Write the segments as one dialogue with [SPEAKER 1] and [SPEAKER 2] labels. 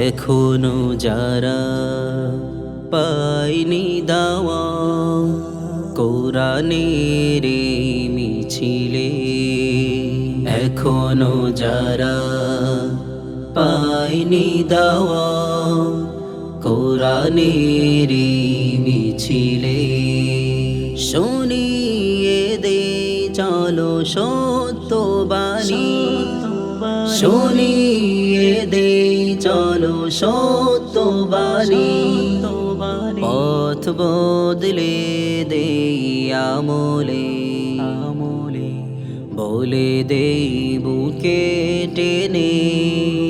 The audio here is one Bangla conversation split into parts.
[SPEAKER 1] এখনও যারা পাইনি দাওয়া কোরআনের মিছিলে এখনও যারা পাইনি দাওয়া কোরআনের মিছিলে। শুনিয়ে দে, চলো সত্য বাণী। শুনিয়ে দে, চলো সত্য বাণী। পথ বদলে দে আমলে। বলে দে বুকে টেনে।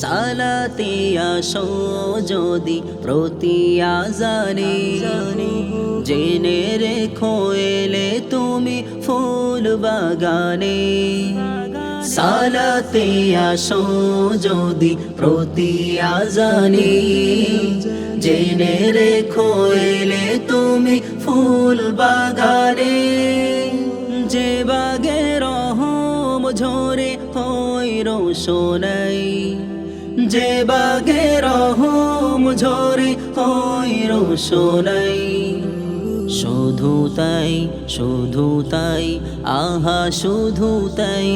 [SPEAKER 1] সালাতে আসো যদি প্রতি আজানে। জেনে রেখো এলে তুমি ফুল বাগানে। সালাতে আসো যদি প্রতি আজানে। জেনে রেখো এলে তুমি ফুল বাগানে। যে বাগে রহম ঝরে হই রোশনাই। যে বাগে রহম ঝরে হই রোশনাই শুধু তাই শুধু তাই, আহা, শুধু তাই।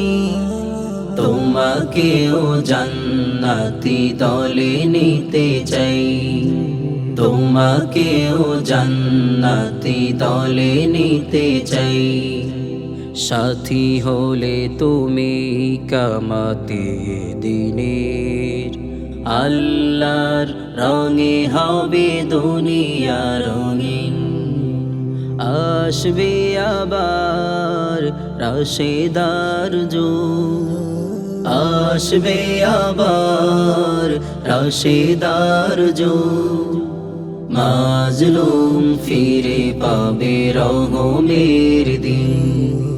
[SPEAKER 1] তোমাকেও জান্নাতি দলে নিতে চাই। তোমাকেও জান্নাতি দলে নিতে চাই। সাথী হলে তুমি কামাতে দিনের। আল্লাহর রঙে হবে দুনিয়া রঙিন। আসবে আবার রাশেদার যো আসবে আবার রাশেদার যো মাজলুম ফিরে পাবে রহমের দিন।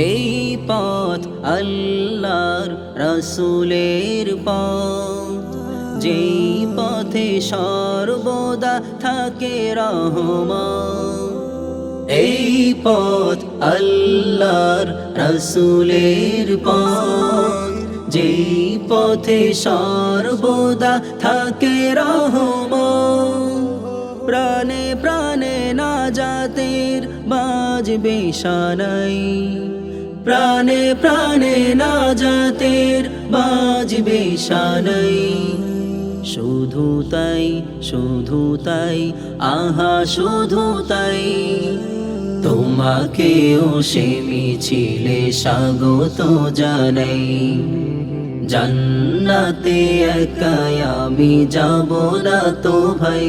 [SPEAKER 1] এই পথ আল্লাহর রসুলের পথ। যেই পথে সর্বদা থাকে রহমান এই পথ আল্লাহর রসুলের পথ। যেই পথে সর্বদা থাকে রহমান প্রাণে প্রাণে না জাতের বাজবে সানাই প্রাণে প্রাণে না জাতের বাজবে সানাই শুধু তাই শুধু তাই আহা শুধু তাই তোমাকেও সে মিছিলে স্বাগত জানাই জান্নাতে একাই আমি যাব না তো ভাই